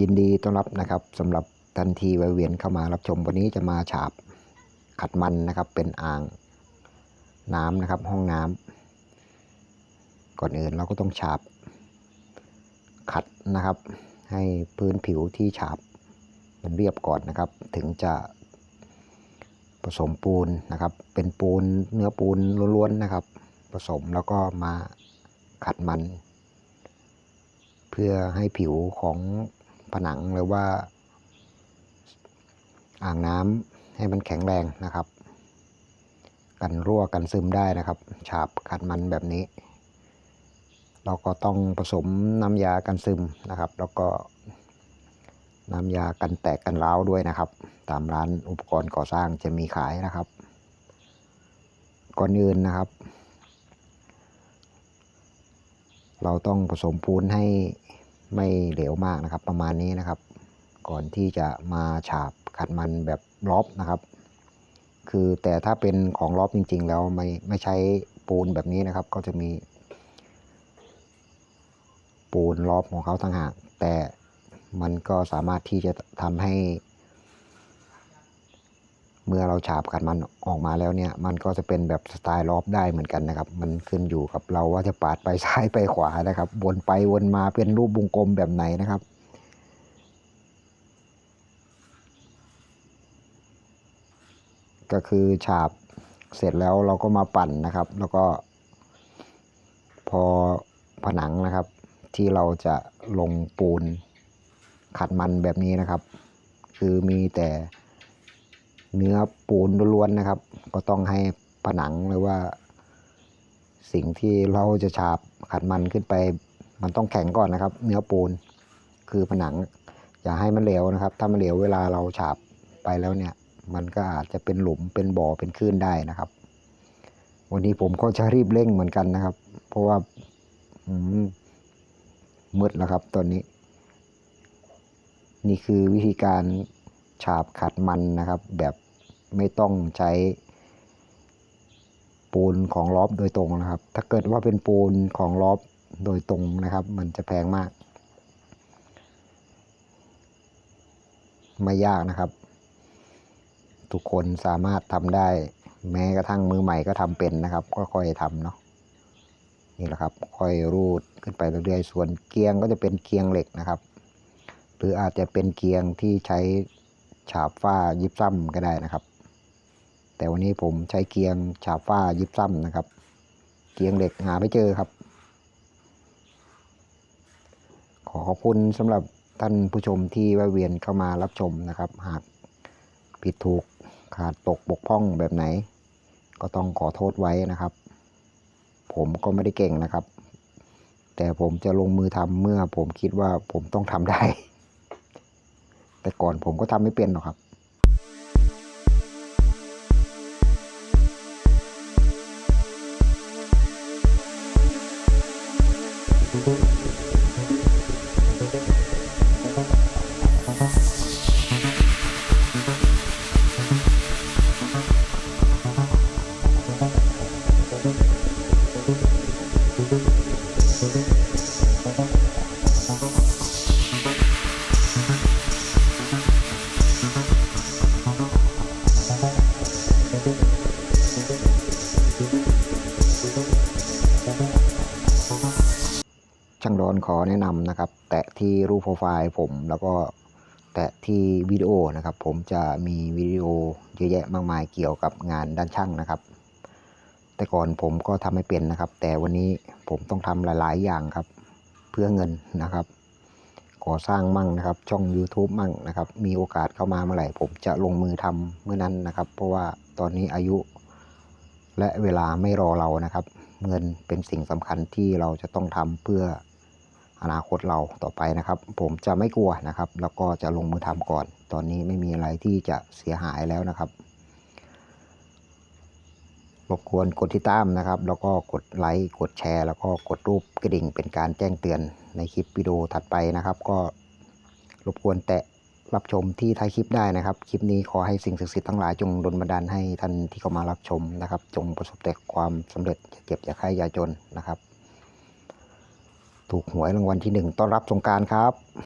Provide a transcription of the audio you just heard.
ยินดีต้อนรับนะครับสำหรับทันทีแวะเวียนเข้ามารับชมวันนี้จะมาฉาบขัดมันนะครับ เป็นอ่างน้ำนะครับ ห้องน้ำก่อนอื่นเราก็ต้องฉาบขัดนะครับ ให้พื้นผิวที่ฉาบมันเรียบก่อนนะครับ ถึงจะผสมปูนนะครับ เป็นปูนเนื้อปูนล้วนๆนะครับ ผสมแล้วก็มาขัดมัน เพื่อให้ผิวของ ผนังหรือว่า อ่างน้ำให้มันแข็งแรงนะครับ กันรั่วกันซึมได้นะครับ ฉาบขัดมันแบบนี้ เราก็ต้องผสมน้ำยากันซึมนะครับ แล้วก็น้ำยากันแตกกันร้าวด้วยนะครับ ตามร้านอุปกรณ์ก่อสร้างจะมีขายนะครับ ก่อนอื่นนะครับ เราต้องผสมปูนให้ ไม่เหลวมากนะครับ ประมาณนี้นะครับ ก่อนที่จะมาฉาบขัดมันแบบล็อบนะครับ คือแต่ถ้าเป็นของล็อบจริง ๆ แล้วไม่ไม่ใช้ปูนแบบนี้นะครับ ก็จะมี ปูนล็อบของเขาต่างหากแต่มันก็สามารถที่จะทำให้ เมื่อเราฉาบขัดมันออกมาแล้วเนี่ย มันก็จะเป็นแบบสไตล์ลอฟได้เหมือนกันนะครับ มันขึ้นอยู่กับเราว่าจะปาดไปซ้ายไปขวานะครับ วนไปวนมาเป็นรูปวงกลมแบบไหนนะครับก็คือฉาบเสร็จแล้วเราก็มาปั่นนะครับ แล้วก็ พอผนังนะครับ ที่เราจะลงปูนขัดมันแบบนี้นะครับ คือมีแต่ เนื้อปูนล้วนๆนะครับ ก็ต้องให้ผนังหรือว่า สิ่งที่เราจะฉาบขัดมันขึ้นไป มันต้องแข็งก่อนนะครับ เนื้อปูนคือผนัง อย่าให้มันเหลวนะครับ ถ้ามันเหลวเวลาเราฉาบไปแล้วเนี่ย มันก็อาจจะเป็นหลุมเป็นบ่อเป็นคลื่นได้นะครับ วันนี้ผมก็จะรีบเร่งเหมือนกันนะครับ เพราะว่าอืมมืดแล้วครับตอนนี้ นี่คือวิธีการฉาบขัดมันนะครับ แบบ ไม่ต้องใช้ปูนของลอบโดยตรงนะครับ ถ้าเกิดว่าเป็นปูนของลอบโดยตรงนะครับ มันจะแพงมาก ไม่ยากนะครับ ทุกคนสามารถทำได้ แม้กระทั่งมือใหม่ก็ทำเป็นนะครับ ก็ค่อยทำเนาะนี่แหละครับ ค่อยรูดขึ้นไปเรื่อยๆ ส่วนเกียงก็จะเป็นเกียงเหล็กนะครับ หรืออาจจะเป็นเกียงที่ใช้ฉาบฝ้ายิบซ้ำก็ได้นะครับ แต่วันนี้ผมใช้เกียงฉาบฝ้ายิบซ้ำนะครับ เกียงเหล็กหาไม่เจอครับ ขอขอบคุณสำหรับท่านผู้ชมที่แวะเวียนเข้ามารับชมนะครับ หากผิดถูกขาดตกบกพร่องแบบไหน ก็ต้องขอโทษไว้นะครับ ผมก็ไม่ได้เก่งนะครับ แต่ผมจะลงมือทำเมื่อผมคิดว่าผมต้องทำได้ แต่ก่อนผมก็ทำไม่เป็นหรอกครับ ช่างดอนขอแนะนำนะครับ แตะที่รูปโปรไฟล์ผมแล้วก็แตะที่วิดีโอนะครับ ผมจะมีวิดีโอเยอะแยะมากมายเกี่ยวกับงานด้านช่างนะครับ แต่ก่อนผมก็ทำไม่เป็นนะครับ แต่วันนี้ผมต้องทำหลาย ๆ อย่างครับ เพื่อเงินนะครับก่อสร้างมั่งนะครับ ช่อง YouTube มั่งนะครับ มีโอกาสเข้ามาเมื่อไหร่ผมจะลงมือทำเมื่อนั้นนะครับ เพราะว่าตอนนี้อายุ และเวลาไม่รอเรานะครับ เงินเป็นสิ่งสำคัญที่เราจะต้องทำเพื่ออนาคตเราต่อไปนะครับ ผมจะไม่กลัวนะครับ แล้วก็จะลงมือทำก่อน ตอนนี้ไม่มีอะไรที่จะเสียหายแล้วนะครับรบกวนกดติดตามนะครับ แล้วก็กดไลค์กดแชร์ แล้วก็กดรูปกระดิ่งเป็นการแจ้งเตือนในคลิปวิดีโอถัดไปนะครับ ก็รบกวนแตะ รับชมที่ท้ายคลิปได้นะครับ คลิปนี้ขอให้สิ่งศักดิ์สิทธิ์ทั้งหลายจงดลบันดาลให้ท่านที่เข้ามารับชมนะครับ จงประสบแต่ความสำเร็จอย่าเจ็บอย่าไข้อย่าจนนะครับ ถูกหวยรางวัลที่หนึ่งต้อนรับสงการครับ